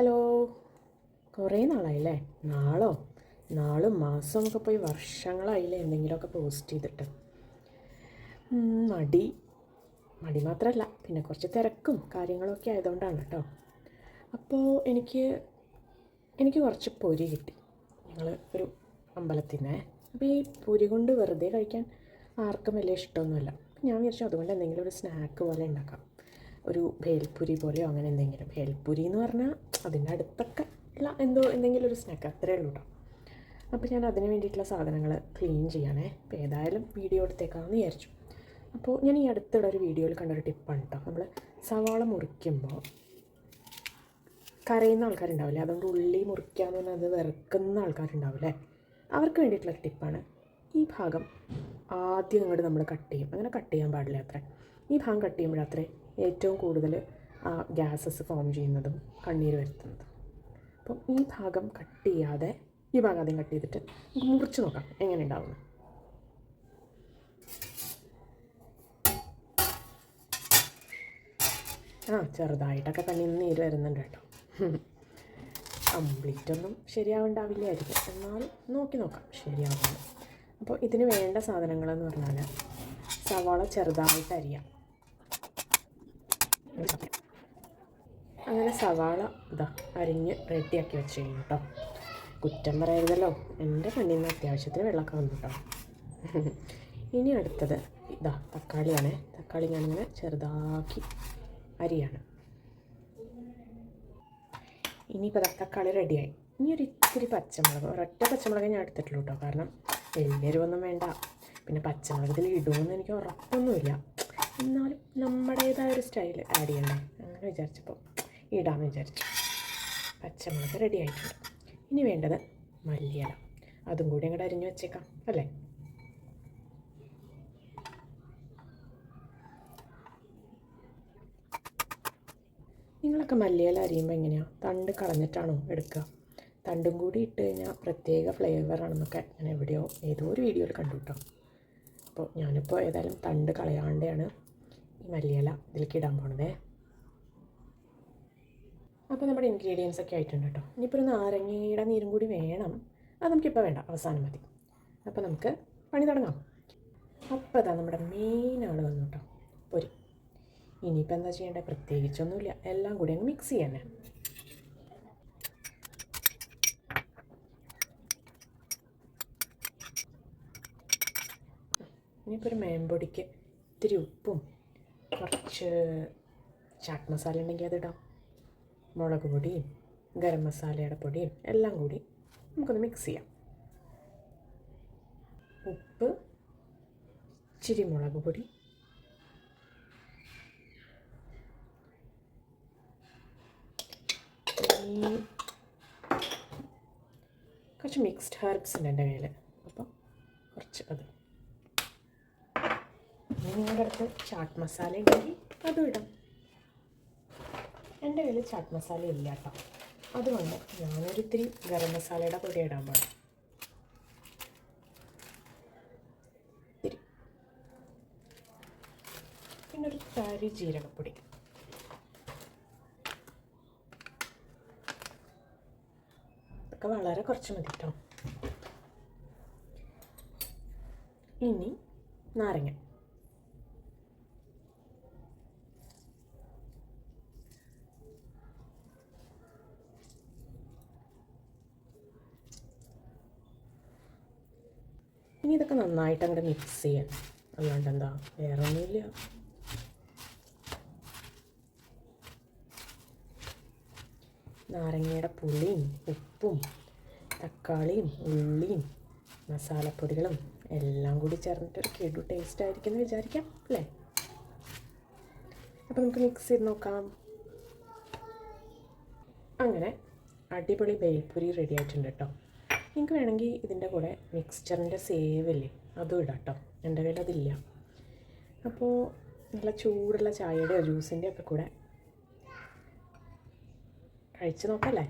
Hello. കുറേ നാളായില്ലേ? നാളോ? നാളും മാസമൊക്കെ പോയി വർഷങ്ങളായില്ലേ എന്തെങ്കിലുമൊക്കെ പോസ്റ്റ് ചെയ്തിട്ട്. മടി. മടി മാത്രമല്ല പിന്നെ കുറച്ച് തിരക്കും കാര്യങ്ങളൊക്കെ ആയതുകൊണ്ടാണ് കേട്ടോ അപ്പോൾ എനിക്ക് എനിക്ക് കുറച്ച് പൊരി കിട്ടി. ഞങ്ങൾ ഒരു അമ്പലത്തിൽ നിന്നേ അപ്പോൾ ഈ പൊരി കൊണ്ട് വെറുതെ കഴിക്കാൻ ആർക്കും വലിയ ഇഷ്ടമൊന്നുമില്ല. ഞാൻ വിചാരിച്ചു അതുകൊണ്ട് എന്തെങ്കിലും ഒരു സ്നാക്ക് പോലെ ഉണ്ടാക്കാം. ഒരു ഭേൽപുരി പോലെയോ അങ്ങനെ എന്തെങ്കിലും. ഭേൽപുരി എന്ന് പറഞ്ഞാൽ അതിന്റെ അടുത്തൊക്കെ ഉള്ള എന്തോ എന്തെങ്കിലും ഒരു സ്നാക്ക് അത്രയേ ഉള്ളൂ കേട്ടോ അപ്പോൾ ഞാൻ അതിന് വേണ്ടിയിട്ടുള്ള സാധനങ്ങൾ ക്ലീൻ ചെയ്യണേ. അപ്പോൾ ഏതായാലും വീഡിയോ എടുത്തേക്കാമെന്ന് വിചാരിച്ചു. അപ്പോൾ ഞാൻ ഈ അടുത്തിടെ ഒരു വീഡിയോയിൽ കണ്ടൊരു ടിപ്പാണ് കേട്ടോ നമ്മൾ സവാള മുറിക്കുമ്പോൾ കരയുന്ന ആൾക്കാരുണ്ടാവില്ലേ? അതുകൊണ്ട് ഉള്ളി മുറിക്കാന്ന് പറഞ്ഞാൽ അത് വെറുക്കുന്ന ആൾക്കാരുണ്ടാവില്ലേ? അവർക്ക് വേണ്ടിയിട്ടുള്ള ടിപ്പാണ് ഈ ഭാഗം ആദ്യം അങ്ങോട്ട് നമ്മൾ കട്ട് ചെയ്യും. അങ്ങനെ കട്ട് ചെയ്യാൻ പാടില്ല അത്ര. ഈ ഭാഗം കട്ട് ചെയ്യുമ്പോഴത്രേ ഏറ്റവും കൂടുതൽ ആ ഗ്യാസസ് ഫോം ചെയ്യുന്നതും കണ്ണീര് വരുത്തുന്നതും. അപ്പം ഈ ഭാഗം കട്ട് ചെയ്യാതെ ഈ ഭാഗം ആദ്യം കട്ട് ചെയ്തിട്ട് നമുക്ക് മുറിച്ച് നോക്കാം എങ്ങനെ ഉണ്ടാവുന്നു. ആ ചെറുതായിട്ടൊക്കെ നിന്ന് നീര് വരുന്നുണ്ട് കേട്ടോ. കംപ്ലീറ്റ് ഒന്നും ശരിയാവണ്ടാവില്ലായിരിക്കും. എന്നാൽ നോക്കി നോക്കാം ശരിയാവുന്നു അപ്പോൾ ഇതിന് വേണ്ട സാധനങ്ങളെന്ന് പറഞ്ഞാൽ സവാള ചെറുതായിട്ട് അരിയാം. അങ്ങനെ സവാള ഇതാ അരിഞ്ഞ് റെഡിയാക്കി വെച്ച് കഴിഞ്ഞു കേട്ടോ. കുറ്റം പറയരുതല്ലോ. എന്റെ കണ്ണിൽ നിന്ന് അത്യാവശ്യത്തിന് വെള്ളമൊക്കെ വന്നു കേട്ടോ. ഇനി അടുത്തത് ഇതാ തക്കാളിയാണ്. തക്കാളി ഞാനിങ്ങനെ ചെറുതാക്കി അരിയാണ്. ഇനിയിപ്പോൾ തക്കാളി റെഡിയായി ഇനി ഒരു ഇത്തിരി പച്ചമുളക് ഒരൊറ്റ പച്ചമുളക് ഞാൻ എടുത്തിട്ടുള്ളൂ കേട്ടോ. കാരണം വലിയ എരിവൊന്നും വേണ്ട. പിന്നെ പച്ചമുളക് ഇതിൽ ഇടുമെന്ന് എനിക്ക് ഉറപ്പൊന്നുമില്ല. എന്നാലും നമ്മുടേതായ ഒരു സ്റ്റൈൽ ആഡ് ചെയ്യണ്ടേ? അങ്ങനെ വിചാരിച്ചപ്പോൾ ഇടാമെന്ന് വിചാരിച്ചു. പച്ചമുളക് റെഡി ആയിട്ടുണ്ട്. ഇനി വേണ്ടത് മല്ലിയില. അതും കൂടി അങ്ങോട്ട് അരിഞ്ഞു വെച്ചേക്കാം അല്ലേ? നിങ്ങളൊക്കെ മല്ലിയില അരിയുമ്പോൾ എങ്ങനെയാണ് തണ്ട് കളഞ്ഞിട്ടാണോ എടുക്കുക തണ്ടും കൂടി ഇട്ട് കഴിഞ്ഞാൽ പ്രത്യേക ഫ്ലേവറാണെന്നൊക്കെ ഞാൻ എവിടെയോ ഏതോ ഒരു വീഡിയോയിൽ കണ്ടു കേട്ടോ അപ്പോൾ ഞാനിപ്പോൾ ഏതായാലും തണ്ട് കളയാണ്ടെയാണ് ഈ മല്ലിയില ഇതിലേക്ക് ഇടാൻ പോണതേ. അപ്പോൾ നമ്മുടെ ഇൻഗ്രീഡിയൻസ് ഒക്കെ ആയിട്ടുണ്ട് കേട്ടോ. ഇനിയിപ്പോൾ ഒരു നാരങ്ങയുടെ നീരും കൂടി വേണം. അത് നമുക്കിപ്പോൾ വേണ്ട അവസാനം മതി. അപ്പോൾ നമുക്ക് പണി തുടങ്ങാം. അപ്പോൾ അതാ നമ്മുടെ മെയിൻ ആൾ വന്നു കേട്ടോ. പൊരി. ഇനിയിപ്പോൾ എന്താ ചെയ്യേണ്ടത് പ്രത്യേകിച്ചൊന്നുമില്ല. എല്ലാം കൂടി അങ്ങ് മിക്സ് ചെയ്യാനേ ഇനിയിപ്പോൾ ഒരു മേമ്പൊടിക്ക് ഇത്തിരി ഉപ്പും കുറച്ച് ചാട്ട് മസാല ഉണ്ടെങ്കിൽ അതിടാം മുളക് പൊടിയും ഗരം മസാലയുടെ പൊടിയും എല്ലാം കൂടി നമുക്കൊന്ന് മിക്സ് ചെയ്യാം. ഉപ്പ് ഇച്ചിരി മുളക് പൊടി കുറച്ച് മിക്സ്ഡ് ഹെർബ്സ് ഉണ്ട് എന്റെ കയ്യിൽ. അപ്പം കുറച്ച് അത്. നിങ്ങളുടെ അടുത്ത് ചാട്ട് മസാല ഉണ്ടെങ്കിൽ അതും ഇടാം. എന്റെ കയ്യിൽ ചാട്ട് മസാല ഇല്ല കേട്ടോ. അതുകൊണ്ട് ഞാനൊരു ഇത്തിരി ഗരം മസാലയുടെ പൊടി ഇടാൻ പാടും പിന്നെ ഒരു ജീരകപ്പൊടി. ഇതൊക്കെ വളരെ കുറച്ച് മതി കേട്ടോ. ഇനി നാരങ്ങ. ഇനി ഇതൊക്കെ നന്നായിട്ട് അങ്ങനെ മിക്സ് ചെയ്യണം അല്ലാണ്ട് എന്താ വേറെ ഒന്നുമില്ല നാരങ്ങയുടെ പുളിയും ഉപ്പും തക്കാളിയും ഉള്ളിയും മസാലപ്പൊടികളും എല്ലാം കൂടി ചേർന്നിട്ട് ഒരു കെടു ടേസ്റ്റ് ആയിരിക്കും എന്ന് വിചാരിക്കാം അല്ലേ? അപ്പോൾ നമുക്ക് മിക്സ് ചെയ്ത് നോക്കാം. അങ്ങനെ അടിപൊളി ബേൽപുരി റെഡി ആയിട്ടുണ്ട് കേട്ടോ നിങ്ങൾക്ക് വേണമെങ്കിൽ ഇതിന്റെ കൂടെ മിക്സ്ചറിന്റെ സേവ് ഇല്ലേ? അതും ഇടാം കേട്ടോ എന്റെ കയ്യിൽ അതില്ല. അപ്പോൾ നല്ല ചൂടുള്ള ചായയുടെയോ ജ്യൂസിന്റെയോ ഒക്കെ കൂടെ കഴിച്ച് നോക്കല്ലേ?